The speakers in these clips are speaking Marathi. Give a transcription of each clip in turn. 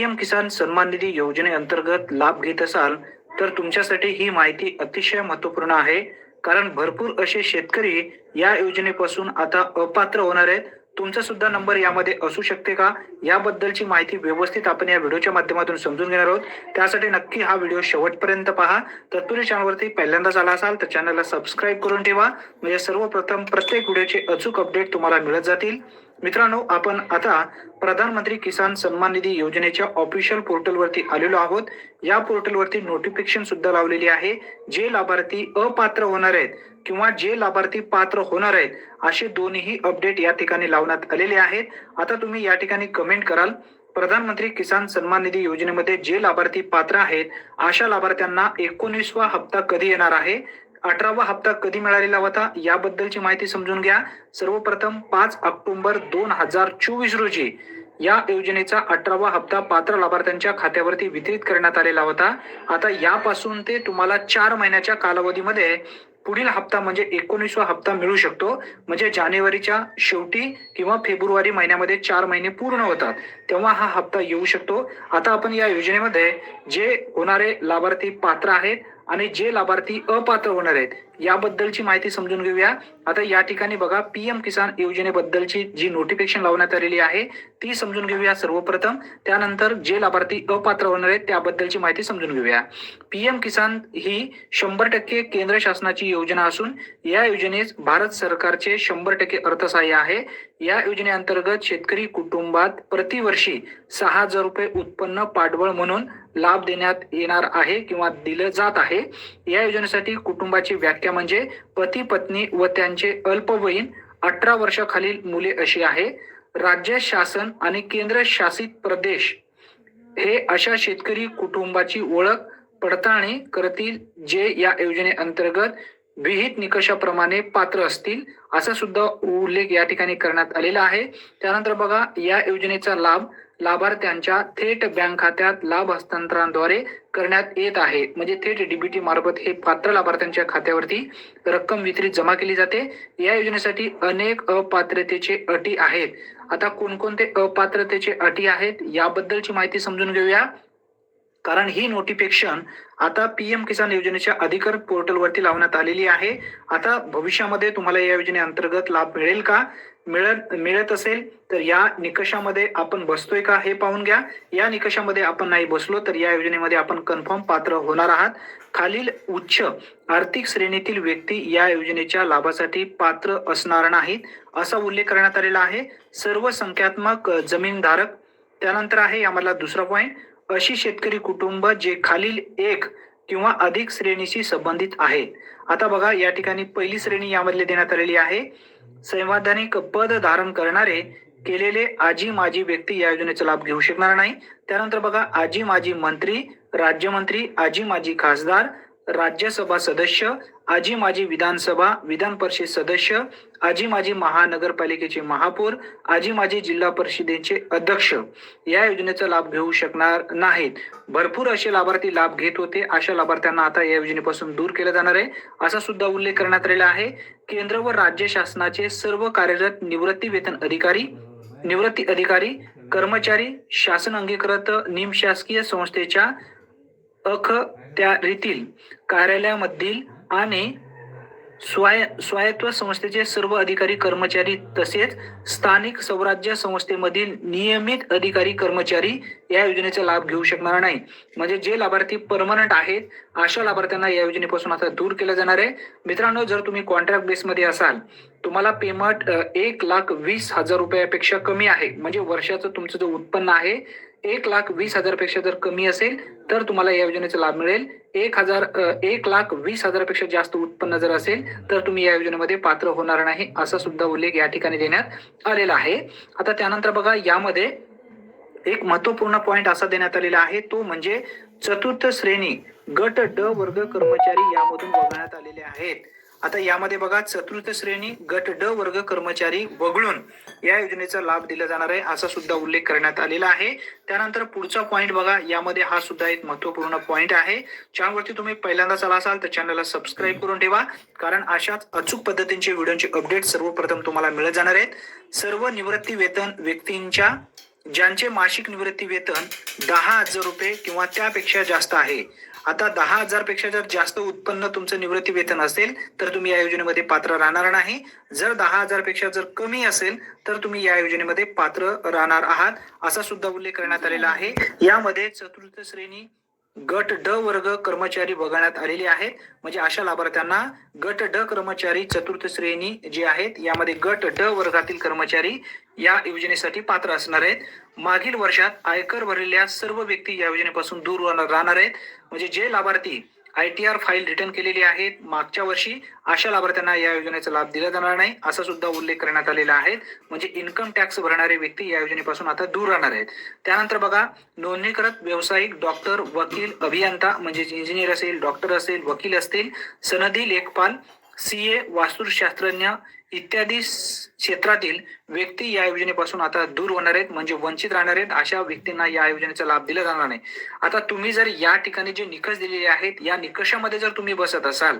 पीएम किसान सन्मान निधी योजनेअंतर्गत लाभ घेत असाल तर तुमच्यासाठी ही माहिती अतिशय महत्त्वपूर्ण आहे. कारण भरपूर असे शेतकरी या योजनेपासून आता अपात्र होणार आहेत. तुमचा सुद्धा नंबर यामध्ये असू शकते का? याबद्दलची माहिती व्यवस्थित आपण या व्हिडिओच्या माध्यमातून समजून घेणार आहोत. त्यासाठी नक्की हा व्हिडिओ शेवटपर्यंत पहा. तत्पुरी चॅनलवरती पहिल्यांदाच आला असाल तर चॅनलला सबस्क्राईब करून ठेवा. म्हणजे सर्वप्रथम प्रत्येक व्हिडिओचे अचूक अपडेट तुम्हाला मिळत जातील. मित्रांनो आपण आता प्रधानमंत्री किसान सन्मान निधी योजनेच्या ऑफिशियल पोर्टलवरती आलेलो आहोत. या पोर्टलवरती नोटिफिकेशन सुद्धा लावलेली आहे. जे लाभार्थी अपात्र होणार आहेत किंवा जे लाभार्थी पात्र होणार आहेत असे दोन्ही अपडेट या ठिकाणी लावण्यात आलेले आहेत. आता तुम्ही या ठिकाणी कमेंट कराल प्रधानमंत्री किसान सन्मान निधी योजनेमध्ये जे लाभार्थी पात्र आहेत अशा लाभार्थ्यांना एकोणीसवा हप्ता कधी येणार आहे? अठरावा हप्ता कधी मिळालेला होता याबद्दलची माहिती समजून घ्या. सर्वप्रथम पाच ऑक्टोबर दोन हजार चोवीस रोजी या योजनेचा अठरावा हप्ता पात्र लाभार्थ्यांच्या खात्यावरती वितरित करण्यात आलेला होता. आता यापासून ते तुम्हाला चार महिन्याच्या कालावधीमध्ये पुढील हप्ता म्हणजे एकोणीसवा हप्ता मिळू शकतो. म्हणजे जानेवारीच्या शेवटी किंवा फेब्रुवारी महिन्यामध्ये चार महिने पूर्ण होतात. तेव्हा हा हप्ता येऊ शकतो. आता आपण या योजनेमध्ये जे होणारे लाभार्थी पात्र आहेत आणि जे लाभार्थी अपात्र होणार आहेत याबद्दलची माहिती समजून घेऊया. आता या ठिकाणी बघा पीएम किसान योजनेबद्दलची जी नोटिफिकेशन लावण्यात आलेली आहे ती समजून घेऊया सर्वप्रथम. त्यानंतर जे लाभार्थी अपात्र होणार आहेत त्याबद्दलची माहिती समजून घेऊया. पीएम किसान ही शंभर टक्के केंद्र शासनाची योजना असून या योजनेस भारत सरकारचे शंभर टक्के अर्थसहाय्य आहे. या योजनेअंतर्गत शेतकरी कुटुंबात प्रतिवर्षी सहा हजार रुपये उत्पन्न पाठबळ म्हणून लाभ देण्यात येणार आहे किंवा दिलं जात आहे. या योजनेसाठी कुटुंबाची व्याख्या म्हणजे पती पत्नी व त्यांचे अल्पवयीन अठरा वर्षाखालील मुले अशी आहे. राज्य शासन आणि केंद्र शासित प्रदेश हे अशा शेतकरी कुटुंबाची ओळख पडताळणी करतील जे या योजनेअंतर्गत विहित निकषाप्रमाणे पात्र असतील असा सुद्धा उल्लेख या ठिकाणी करण्यात आलेला आहे. त्यानंतर बघा या योजनेचा लाभ लाभार्थ्यांच्या थेट बँक खात्यात लाभ हस्तांतरणाद्वारे करण्यात येत आहे. म्हणजे थेट डीबीटी मार्फत हे पात्र लाभार्थ्यांच्या खात्यावरती रक्कम वितरित जमा केली जाते. या योजनेसाठी अनेक अपात्रतेचे अटी आहेत. आता कोणकोणते अपात्रतेचे अटी आहेत याबद्दलची माहिती समजून घेऊया. कारण ही नोटिफिकेशन आता पीएम किसान योजनेच्या अधिकृत पोर्टलवरती लावण्यात आलेली आहे. आता भविष्यामध्ये तुम्हाला या योजनेअंतर्गत लाभ मिळेल का? मिळत मिळत असेल तर या निकषामध्ये आपण बसतोय का हे पाहून घ्या. या निकषामध्ये आपण नाही बसलो तर या योजनेमध्ये आपण कन्फर्म पात्र होणार आहात. खालील उच्च आर्थिक श्रेणीतील व्यक्ती या योजनेच्या लाभासाठी पात्र असणार नाहीत असा उल्लेख करण्यात आलेला आहे. सर्व संख्यात्मक जमीनधारक त्यानंतर आहे यामधला दुसरा पॉईंट अशी शेतकरी कुटुंब जे खालील एक किंवा अधिक श्रेणीशी संबंधित आहेत आता बघा या ठिकाणी पहिली श्रेणी यामधली देण्यात आलेली आहे. संवैधानिक पद धारण करणारे केलेले आजी माजी व्यक्ती या योजनेचा लाभ घेऊ शकणार नाही. त्यानंतर बघा आजी माजी मंत्री राज्यमंत्री आजी माजी खासदार राज्यसभा सदस्य आजी माजी विधानसभा विधान परिषद सदस्य आजी माजी महानगरपालिकेचे महापौर आजी माजी जिल्हा परिषदेचे अध्यक्ष. या योजनेचा लाभ घेऊ शकणार नाहीत. भरपूर असे लाभार्थी लाभ घेत होते. अशा लाभार्थ्यांना आता या योजनेपासून दूर केलं जाणार आहे. असा सुद्धा उल्लेख करण्यात आलेला आहे. केंद्र व राज्य शासनाचे सर्व कार्यरत निवृत्ती वेतन अधिकारी निवृत्ती अधिकारी कर्मचारी शासन अंगीकृत निमशासकीय संस्थेच्या अख अखत्यारीतील कार्यालयामधील आणि स्वाय स्वायत्त संस्थेचे सर्व अधिकारी कर्मचारी तसेच स्थानिक स्वराज्य संस्थेमधील नियमित अधिकारी कर्मचारी या योजनेचा लाभ घेऊ शकणार नाही. म्हणजे जे लाभार्थी परमनंट आहेत अशा लाभार्थ्यांना या योजनेपासून आता दूर केलं जाणार आहे. मित्रांनो जर तुम्ही कॉन्ट्रॅक्ट बेसमध्ये असाल तुम्हाला पेमेंट एक लाख वीस हजार रुपयापेक्षा कमी आहे. म्हणजे वर्षाचं तुमचं जे उत्पन्न आहे एक लाख वीस हजारपेक्षा जर कमी असेल तर तुम्हाला या योजनेचा लाभ मिळेल. एक हजार एक लाख वीस हजारापेक्षा जास्त उत्पन्न जर असेल तर तुम्ही या योजनेमध्ये पात्र होणार नाही असा सुद्धा उल्लेख या ठिकाणी देण्यात आलेला आहे. आता त्यानंतर बघा यामध्ये एक महत्त्वपूर्ण पॉइंट असा देण्यात आलेला आहे तो म्हणजे चतुर्थ श्रेणी गट ड वर्ग कर्मचारी यामधून वगळण्यात आलेले आहेत. आता यामध्ये बघा चतुर्थ श्रेणी गट ड वर्ग कर्मचारी वगळून या योजनेचा लाभ दिला जाणार आहे असा सुद्धा उल्लेख करण्यात आलेला आहे. त्यानंतर पुढचा पॉईंट बघा यामध्ये हा सुद्धा एक महत्त्वपूर्ण पॉईंट आहे. चॅनलवरती तुम्ही पहिल्यांदाच आला असाल तर चॅनलला सबस्क्राईब करून ठेवा कारण अशाच अचूक पद्धतींचे व्हिडिओचे अपडेट सर्वप्रथम तुम्हाला मिळत जाणार आहेत. सर्व निवृत्ती वेतन व्यक्तींच्या ज्यांचे मासिक निवृत्ती वेतन दहा हजार रुपये किंवा त्यापेक्षा जास्त आहे आता दहा हजारपेक्षा जर जास्त उत्पन्न तुमचं निवृत्ती वेतन असेल तर तुम्ही या योजनेमध्ये पात्र राहणार नाही. जर दहा हजारपेक्षा जर कमी असेल तर तुम्ही या योजनेमध्ये पात्र राहणार आहात असा सुद्धा उल्लेख करण्यात आलेला आहे. यामध्ये चतुर्थ श्रेणी गट ड वर्ग कर्मचारी वगळण्यात आलेले आहेत. म्हणजे अशा लाभार्थ्यांना गट ड कर्मचारी चतुर्थ श्रेणी जे आहेत यामध्ये गट ड वर्गातील कर्मचारी या योजनेसाठी पात्र असणार आहेत. मागील वर्षात आयकर भरलेल्या सर्व व्यक्ती या योजनेपासून दूर राहणार राहणार आहेत. म्हणजे जे लाभार्थी I T R file return केलेली आहेत मागच्या वर्षी अशा लाभार्थ्यांना या योजनेचा लाभ दिला जाणार नाही असा सुद्धा उल्लेख करण्यात आलेला आहे. म्हणजे इन्कम टॅक्स भरणारे व्यक्ती या योजनेपासून आता दूर राहणार आहेत. त्यानंतर बघा नोंदणीकृत व्यावसायिक डॉक्टर वकील अभियंता म्हणजे इंजिनियर असेल डॉक्टर असेल वकील असतील सनदी लेखपाल सी ए वास्तुशास्त्रज्ञ इत्यादी क्षेत्रातील व्यक्ती या योजनेपासून आता दूर होणार आहेत म्हणजे वंचित राहणार आहेत अशा व्यक्तींना या योजनेचा लाभ दिला जाणार नाही. आता तुम्ही जर या ठिकाणी जे निकष दिलेले आहेत या निकषामध्ये जर तुम्ही बसत असाल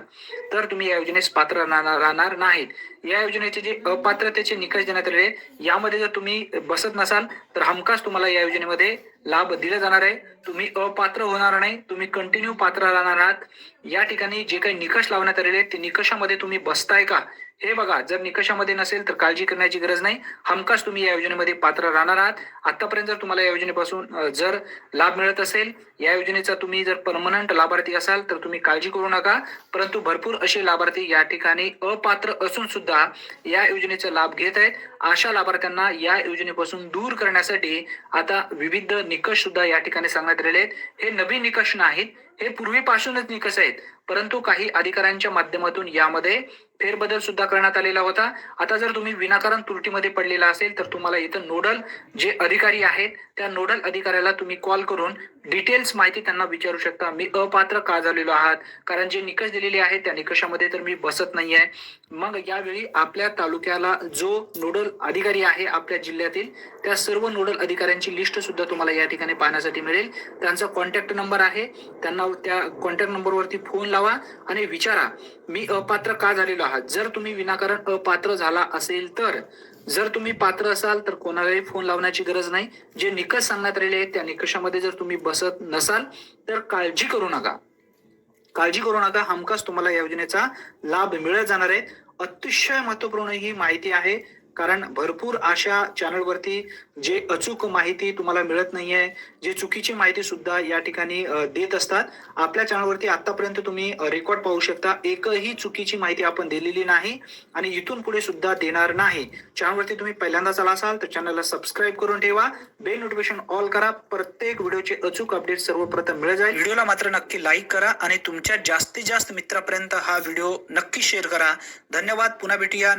तर तुम्ही या योजनेस पात्र राहणार राहणार नाहीत. या योजनेचे जे अपात्रतेचे निकष देण्यात आलेले आहेत, यामध्ये जर तुम्ही बसत नसाल तर हमखास तुम्हाला या योजनेमध्ये लाभ दिला जाणार आहे. तुम्ही अपात्र होणार नाही तुम्ही कंटिन्यू पात्र राहणार आहात. या ठिकाणी जे काही निकष लावण्यात आलेले आहेत ते निकषामध्ये तुम्ही बसताय का? हे बघा जर निकषामध्ये नसेल तर काळजी करण्याची गरज नाही. हमखास तुम्ही या योजनेमध्ये पात्र राहणार आहात. आतापर्यंत जर तुम्हाला या योजनेपासून जर लाभ मिळत असेल या योजनेचा तुम्ही जर परमनंट लाभार्थी असाल तर तुम्ही काळजी करू नका. परंतु भरपूर असे लाभार्थी या ठिकाणी अपात्र असून सुद्धा या योजनेचा लाभ घेत आहेत. अशा लाभार्थ्यांना या योजनेपासून दूर करण्यासाठी आता विविध निकष सुद्धा या ठिकाणी सांगण्यात आलेले आहेत. हे नवीन निकष नाहीत. हे पूर्वीपासूनच निकष आहेत. परंतु काही अधिकाऱ्यांच्या माध्यमातून यामध्ये फेरबदल सुद्धा करण्यात आलेला होता. आता जर तुम्ही विनाकारण त्रुटीमध्ये पडलेला असेल तर तुम्हाला इथं नोडल जे अधिकारी आहेत त्या नोडल अधिकाऱ्याला तुम्ही कॉल करून डिटेल्स माहिती त्यांना विचारू शकता. मी अपात्र का झालेलो आहात? कारण जे निकष दिलेले आहेत त्या निकषामध्ये तर मी बसत नाहीये. मग यावेळी आपल्या तालुक्याला जो नोडल अधिकारी आहे आपल्या जिल्ह्यातील त्या सर्व नोडल अधिकाऱ्यांची लिस्ट सुद्धा तुम्हाला या ठिकाणी पाहण्यासाठी मिळेल. त्यांचा कॉन्टॅक्ट नंबर आहे. त्यांना त्या कॉन्टॅक्ट नंबरवरती फोन लावा आणि विचारा मी अपात्र का झालेलो आहात? जर तुम्ही विनाकारण अपात्र झाला असेल तर जर तुम्ही पात्र असाल तर कोणालाही फोन लावण्याची गरज नाही. जे निकष सांगण्यात आलेले आहेत त्या निकषामध्ये जर तुम्ही बसत नसाल तर काळजी करू नका. काळजी करू नका हमखास तुम्हाला या योजनेचा लाभ मिळत जाणार आहे. अतिशय महत्त्वपूर्ण ही माहिती आहे. कारण भरपूर अशा चॅनलवरती जे अचूक माहिती तुम्हाला मिळत नाहीये जे चुकीची माहिती सुद्धा या ठिकाणी देत असतात आपल्या चॅनलवरती आतापर्यंत तुम्ही रेकॉर्ड पाहू शकता. एकही चुकीची माहिती आपण दिलेली नाही आणि इथून पुढे सुद्धा देणार नाही. चॅनलवरती तुम्ही पहिल्यांदाच आला असाल तर चॅनलला सबस्क्राईब करून ठेवा. बेल नोटिफिकेशन ऑल करा. प्रत्येक व्हिडिओचे अचूक अपडेट सर्वप्रथम मिळत जाईल. व्हिडिओला मात्र नक्की लाईक करा आणि तुमच्या जास्तीत जास्त मित्रापर्यंत हा व्हिडिओ नक्की शेअर करा. धन्यवाद. पुन्हा भेटूया.